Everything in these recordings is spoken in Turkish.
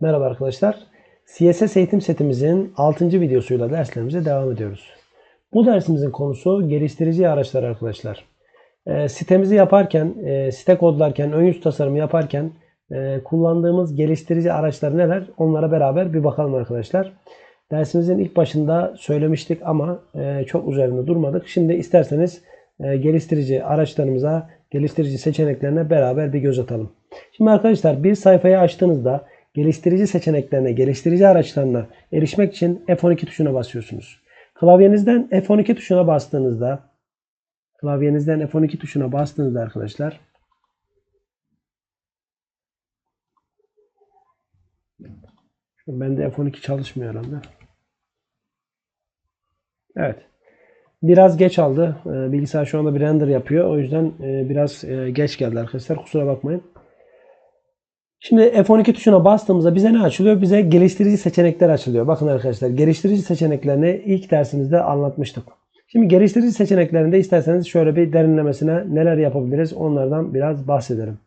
Merhaba arkadaşlar. CSS eğitim setimizin 6. videosuyla derslerimize devam ediyoruz. Bu dersimizin konusu geliştirici araçlar arkadaşlar. E, sitemizi yaparken, e, site kodlarken, ön yüz tasarımı yaparken e, kullandığımız geliştirici araçlar neler? Onlara beraber bir bakalım arkadaşlar. Dersimizin ilk başında söylemiştik ama e, çok üzerinde durmadık. Şimdi isterseniz e, geliştirici araçlarımıza, geliştirici seçeneklerine beraber bir göz atalım. Şimdi arkadaşlar bir sayfayı açtığınızda geliştirici seçeneklerine, geliştirici araçlarına erişmek için F12 tuşuna basıyorsunuz. Klavyenizden F12 tuşuna bastığınızda klavyenizden F12 tuşuna bastığınızda arkadaşlar Bende F12 çalışmıyor herhalde. Evet. Biraz geç aldı. Ee, Bilgisayar şu anda bir render yapıyor. O yüzden e, biraz e, geç geldi arkadaşlar. Kusura bakmayın. Şimdi F12 tuşuna bastığımızda bize ne açılıyor? Bize geliştirici seçenekler açılıyor. Bakın arkadaşlar geliştirici seçeneklerini ilk dersimizde anlatmıştık. Şimdi geliştirici seçeneklerinde isterseniz şöyle bir derinlemesine neler yapabiliriz onlardan biraz bahsedelim.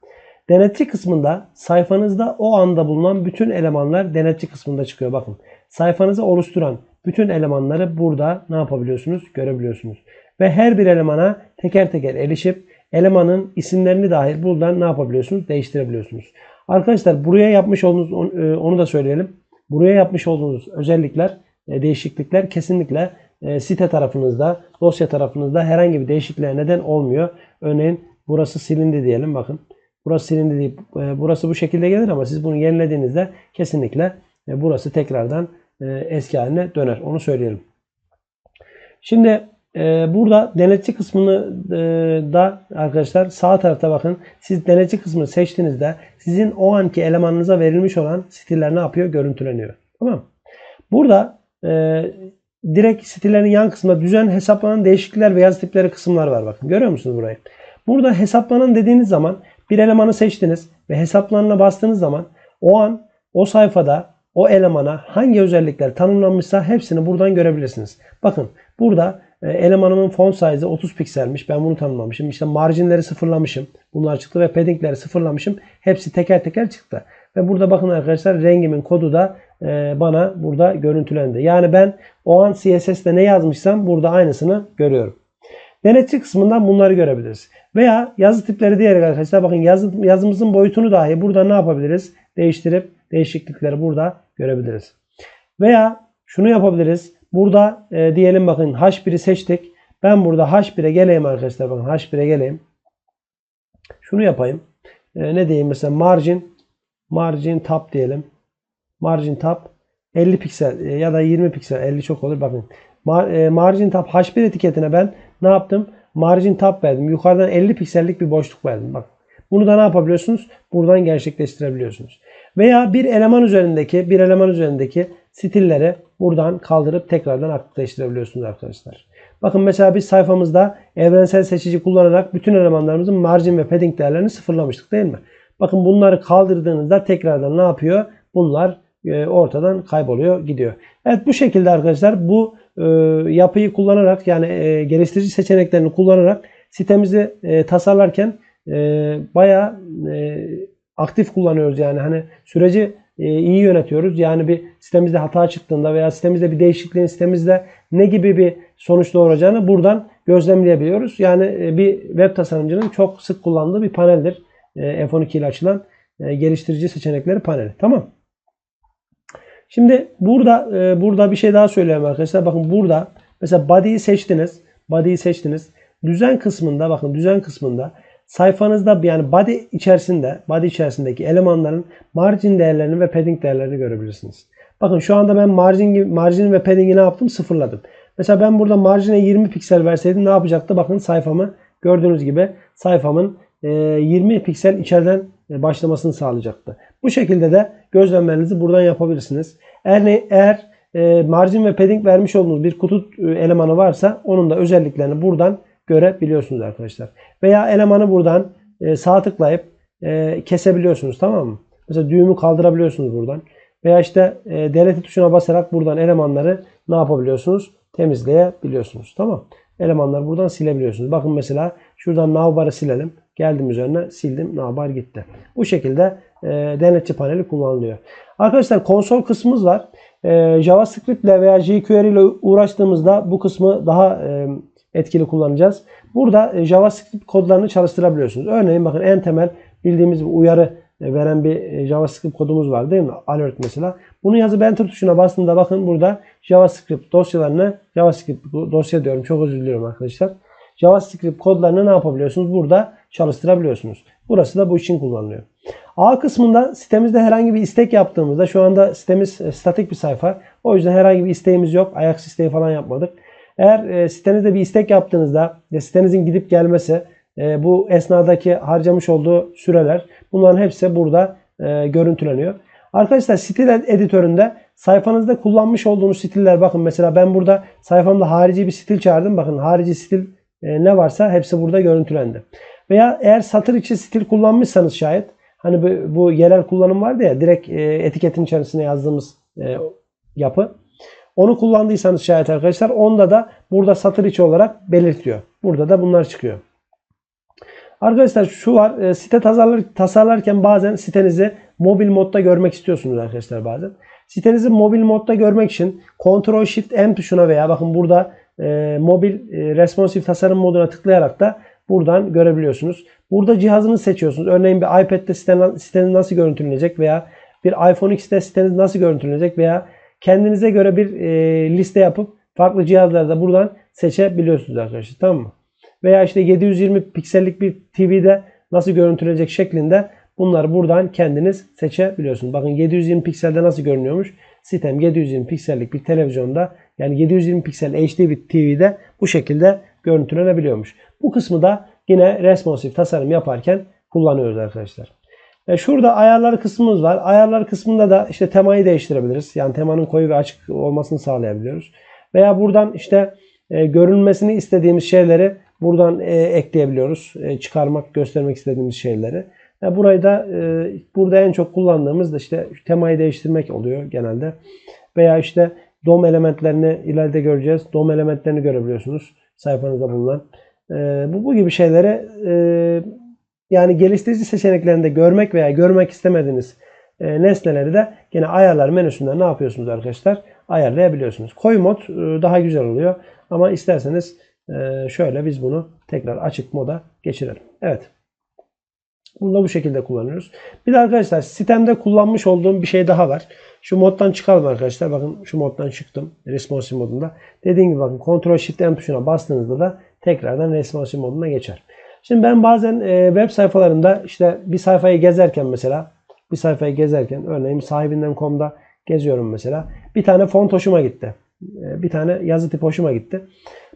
Denetçi kısmında sayfanızda o anda bulunan bütün elemanlar denetçi kısmında çıkıyor. Bakın sayfanızı oluşturan bütün elemanları burada ne yapabiliyorsunuz? Görebiliyorsunuz. Ve her bir elemana teker teker erişip elemanın isimlerini dahil buradan ne yapabiliyorsunuz? Değiştirebiliyorsunuz. Arkadaşlar buraya yapmış olduğunuz onu da söyleyelim. Buraya yapmış olduğunuz özellikler, e, değişiklikler kesinlikle e, site tarafınızda, dosya tarafınızda herhangi bir değişikliğe neden olmuyor. Örneğin burası silindi diyelim bakın. Burası silindi deyip e, burası bu şekilde gelir ama siz bunu yenilediğinizde kesinlikle burası tekrardan eski haline döner. Onu söyleyelim. Şimdi burada denetçi kısmını e, da arkadaşlar sağ tarafta bakın. Siz denetçi kısmını seçtiğinizde sizin o anki elemanınıza verilmiş olan stiller ne yapıyor? Görüntüleniyor. Tamam Burada e, direkt stillerin yan kısmında düzen hesaplanan değişiklikler ve yazı tipleri kısımlar var. Bakın görüyor musunuz burayı? Burada hesaplanan dediğiniz zaman bir elemanı seçtiniz ve hesaplanana bastığınız zaman o an o sayfada o elemana hangi özellikler tanımlanmışsa hepsini buradan görebilirsiniz. Bakın burada elemanımın font size'ı 30 pikselmiş. Ben bunu tanımlamışım. İşte marjinleri sıfırlamışım. Bunlar çıktı ve paddingleri sıfırlamışım. Hepsi teker teker çıktı. Ve burada bakın arkadaşlar rengimin kodu da e, bana burada görüntülendi. Yani ben o an CSS'de ne yazmışsam burada aynısını görüyorum. Denetçi kısmından bunları görebiliriz. Veya yazı tipleri diyerek arkadaşlar bakın yazı, yazımızın boyutunu dahi burada ne yapabiliriz? Değiştirip değişiklikleri burada görebiliriz. Veya şunu yapabiliriz. Burada e, diyelim bakın H1'i seçtik. Ben burada H1'e geleyim arkadaşlar. Bakın H1'e geleyim. Şunu yapayım. E, ne diyeyim mesela margin margin tab diyelim. Margin tab 50 piksel e, ya da 20 piksel 50 çok olur bakın. Mar, e, margin tab H1 etiketine ben ne yaptım? Margin tab verdim. Yukarıdan 50 piksellik bir boşluk verdim. Bak. Bunu da ne yapabiliyorsunuz? Buradan gerçekleştirebiliyorsunuz. Veya bir eleman üzerindeki bir eleman üzerindeki stilleri buradan kaldırıp tekrardan aktifleştirebiliyorsunuz arkadaşlar. Bakın mesela biz sayfamızda evrensel seçici kullanarak bütün elemanlarımızın margin ve padding değerlerini sıfırlamıştık değil mi? Bakın bunları kaldırdığınızda tekrardan ne yapıyor? Bunlar e, ortadan kayboluyor, gidiyor. Evet bu şekilde arkadaşlar bu e, yapıyı kullanarak yani e, geliştirici seçeneklerini kullanarak sitemizi tasarlarken bayağı aktif kullanıyoruz yani hani süreci e, iyi yönetiyoruz. Yani bir sitemizde hata çıktığında veya sitemizde bir değişikliğin sitemizde ne gibi bir sonuç doğuracağını buradan gözlemleyebiliyoruz. Yani e, bir web tasarımcının çok sık kullandığı bir paneldir. E, F12 ile açılan geliştirici seçenekleri paneli. Tamam. Şimdi burada burada bir şey daha söyleyeyim arkadaşlar. Bakın burada mesela body'yi seçtiniz. Body'yi seçtiniz. Düzen kısmında bakın düzen kısmında sayfanızda yani body içerisinde body içerisindeki elemanların margin değerlerini ve padding değerlerini görebilirsiniz. Bakın şu anda ben margin, margin ve padding'i ne yaptım? Sıfırladım. Mesela ben burada marjine 20 piksel verseydim ne yapacaktı? Bakın sayfamı gördüğünüz gibi sayfamın 20 e, piksel içeriden e, başlamasını sağlayacaktı. Bu şekilde de gözlemlerinizi buradan yapabilirsiniz. Eğer, eğer e, margin ve padding vermiş olduğunuz bir kutu elemanı varsa onun da özelliklerini buradan görebiliyorsunuz arkadaşlar. Veya elemanı buradan e, sağ tıklayıp e, kesebiliyorsunuz tamam mı? Mesela düğümü kaldırabiliyorsunuz buradan. Veya işte e, delete tuşuna basarak buradan elemanları ne yapabiliyorsunuz? Temizleyebiliyorsunuz. Tamam Elemanları buradan silebiliyorsunuz. Bakın mesela şuradan navbarı silelim. Geldim üzerine sildim. Navbar gitti. Bu şekilde e, denetçi paneli kullanılıyor. Arkadaşlar konsol kısmımız var. E, JavaScript ile veya jQuery ile uğraştığımızda bu kısmı daha etkili kullanacağız. Burada e, JavaScript kodlarını çalıştırabiliyorsunuz. Örneğin bakın en temel bildiğimiz bir uyarı e, veren bir e, JavaScript kodumuz var değil mi? Alert mesela. Bunu yazıp enter tuşuna bastığında bakın burada JavaScript dosyalarını JavaScript dosya diyorum çok özür diliyorum arkadaşlar. JavaScript kodlarını ne yapabiliyorsunuz? Burada çalıştırabiliyorsunuz. Burası da bu için kullanılıyor. A kısmında sitemizde herhangi bir istek yaptığımızda şu anda sitemiz statik bir sayfa. O yüzden herhangi bir isteğimiz yok. Ayak isteği falan yapmadık. Eğer e, sitenizde bir istek yaptığınızda ya sitenizin gidip gelmesi e, bu esnadaki harcamış olduğu süreler bunların hepsi burada e, görüntüleniyor. Arkadaşlar stil editöründe sayfanızda kullanmış olduğunuz stiller bakın mesela ben burada sayfamda harici bir stil çağırdım. Bakın harici stil ne varsa hepsi burada görüntülendi. Veya eğer satır içi stil kullanmışsanız şayet hani bu, bu yerel kullanım vardı ya direkt etiketin içerisine yazdığımız yapı. Onu kullandıysanız şayet arkadaşlar onda da burada satır içi olarak belirtiyor. Burada da bunlar çıkıyor. Arkadaşlar şu var. E, site tasarlar, tasarlarken bazen sitenizi mobil modda görmek istiyorsunuz arkadaşlar bazen. Sitenizi mobil modda görmek için Ctrl Shift M tuşuna veya bakın burada e, mobil e, responsive tasarım moduna tıklayarak da buradan görebiliyorsunuz. Burada cihazını seçiyorsunuz. Örneğin bir iPad'de siteniz nasıl görüntülenecek veya bir iPhone X'te siteniz nasıl görüntülenecek veya kendinize göre bir e, liste yapıp farklı cihazlarda buradan seçebiliyorsunuz arkadaşlar. Tamam mı? Veya işte 720 piksellik bir TV'de nasıl görüntülenecek şeklinde bunları buradan kendiniz seçebiliyorsunuz. Bakın 720 pikselde nasıl görünüyormuş? Sitem 720 piksellik bir televizyonda yani 720 piksel HD bir TV'de bu şekilde görüntülenebiliyormuş. Bu kısmı da yine responsive tasarım yaparken kullanıyoruz arkadaşlar. E şurada ayarlar kısmımız var. Ayarlar kısmında da işte temayı değiştirebiliriz. Yani temanın koyu ve açık olmasını sağlayabiliyoruz. Veya buradan işte e, görünmesini istediğimiz şeyleri buradan e, ekleyebiliyoruz. Çıkarmak, göstermek istediğimiz şeyleri. Burayı da burada en çok kullandığımız da işte temayı değiştirmek oluyor genelde. Veya işte DOM elementlerini ileride göreceğiz. DOM elementlerini görebiliyorsunuz sayfanızda bulunan. Bu, bu gibi şeyleri e, yani geliştirici seçeneklerinde görmek veya görmek istemediğiniz e, nesneleri de yine ayarlar menüsünden ne yapıyorsunuz arkadaşlar? Ayarlayabiliyorsunuz. Koyu mod e, daha güzel oluyor. Ama isterseniz e, şöyle biz bunu tekrar açık moda geçirelim. Evet. Bunu da bu şekilde kullanıyoruz. Bir de arkadaşlar sistemde kullanmış olduğum bir şey daha var. Şu moddan çıkalım arkadaşlar. Bakın şu moddan çıktım. Responsive modunda. Dediğim gibi bakın Ctrl Shift M tuşuna bastığınızda da tekrardan responsive moduna geçer. Şimdi ben bazen e, web sayfalarında işte bir sayfayı gezerken mesela bir sayfayı gezerken örneğin sahibinden.com'da geziyorum mesela. Bir tane font hoşuma gitti. E, bir tane yazı tipi hoşuma gitti.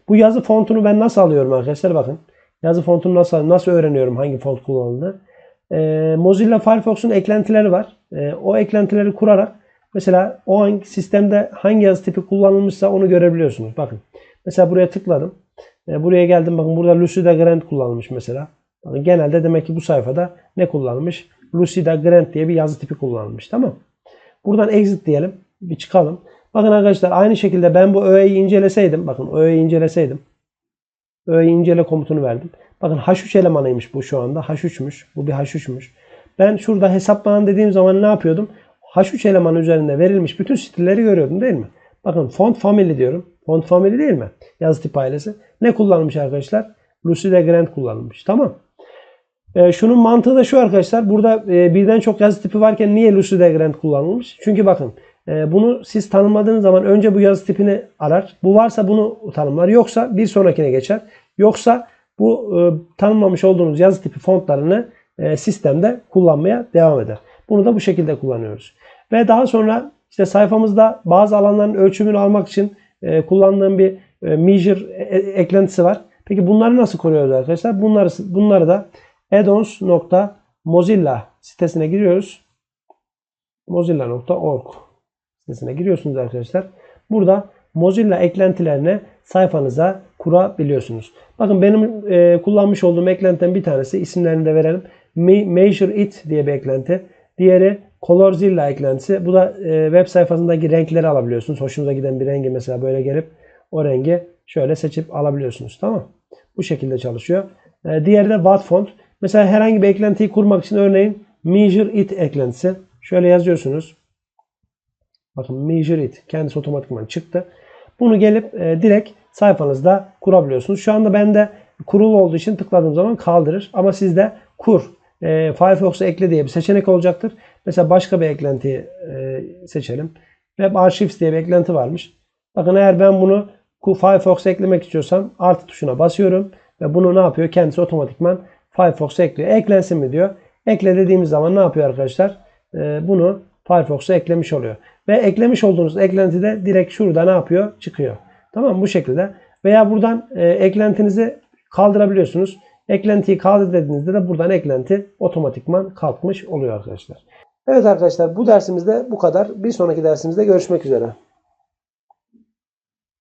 Bu yazı fontunu ben nasıl alıyorum arkadaşlar bakın. Yazı fontunu nasıl nasıl öğreniyorum hangi font kullanıldığını. E, Mozilla Firefox'un eklentileri var. E, o eklentileri kurarak mesela o hangi sistemde hangi yazı tipi kullanılmışsa onu görebiliyorsunuz. Bakın. Mesela buraya tıkladım. E, buraya geldim bakın burada Lucida Grand kullanılmış mesela. Bakın genelde demek ki bu sayfada ne kullanılmış? Lucida Grand diye bir yazı tipi kullanılmış. Tamam. Buradan exit diyelim. Bir çıkalım. Bakın arkadaşlar aynı şekilde ben bu öğeyi inceleseydim. Bakın öğeyi inceleseydim. Öğeyi incele komutunu verdim. Bakın H3 elemanıymış bu şu anda. H3'müş. Bu bir H3'müş. Ben şurada hesaplanan dediğim zaman ne yapıyordum? H3 elemanı üzerinde verilmiş bütün stilleri görüyordum değil mi? Bakın font family diyorum. Font family değil mi? Yazı tip ailesi. Ne kullanılmış arkadaşlar? Lucida Grand kullanılmış. Tamam. E, şunun mantığı da şu arkadaşlar. Burada e, birden çok yazı tipi varken niye Lucida Grand kullanılmış? Çünkü bakın e, bunu siz tanımladığınız zaman önce bu yazı tipini arar. Bu varsa bunu tanımlar. Yoksa bir sonrakine geçer. Yoksa bu e, tanımlamış olduğunuz yazı tipi fontlarını e, sistemde kullanmaya devam eder. Bunu da bu şekilde kullanıyoruz. Ve daha sonra işte sayfamızda bazı alanların ölçümünü almak için e, kullandığım bir e, measure e, eklentisi var. Peki bunları nasıl koruyoruz arkadaşlar? Bunları, bunları da addons.mozilla sitesine giriyoruz. mozilla.org sitesine giriyorsunuz arkadaşlar. Burada Mozilla eklentilerini sayfanıza kurabiliyorsunuz. Bakın benim e, kullanmış olduğum eklentiden bir tanesi isimlerini de verelim. Measure It diye bir eklenti. Diğeri Colorzilla eklentisi. Bu da e, web sayfasındaki renkleri alabiliyorsunuz. Hoşunuza giden bir rengi mesela böyle gelip o rengi şöyle seçip alabiliyorsunuz. Tamam Bu şekilde çalışıyor. E, diğeri de Watt Font. Mesela herhangi bir eklentiyi kurmak için örneğin Measure It eklentisi. Şöyle yazıyorsunuz. Bakın Measure It. Kendisi otomatikman çıktı. Bunu gelip e, direkt sayfanızda kurabiliyorsunuz. Şu anda bende kurulu olduğu için tıkladığım zaman kaldırır. Ama sizde kur, e, Firefox'a ekle diye bir seçenek olacaktır. Mesela başka bir eklentiyi e, seçelim. Web Archives diye bir eklenti varmış. Bakın eğer ben bunu Firefox'a eklemek istiyorsam artı tuşuna basıyorum. Ve bunu ne yapıyor? Kendisi otomatikman Firefox'a ekliyor. Eklensin mi diyor. Ekle dediğimiz zaman ne yapıyor arkadaşlar? Ee, bunu Firefox'a eklemiş oluyor. Ve eklemiş olduğunuz eklenti de direkt şurada ne yapıyor? Çıkıyor. Tamam mı? Bu şekilde. Veya buradan e, eklentinizi kaldırabiliyorsunuz. Eklentiyi kaldır dediğinizde de buradan eklenti otomatikman kalkmış oluyor arkadaşlar. Evet arkadaşlar bu dersimizde bu kadar. Bir sonraki dersimizde görüşmek üzere.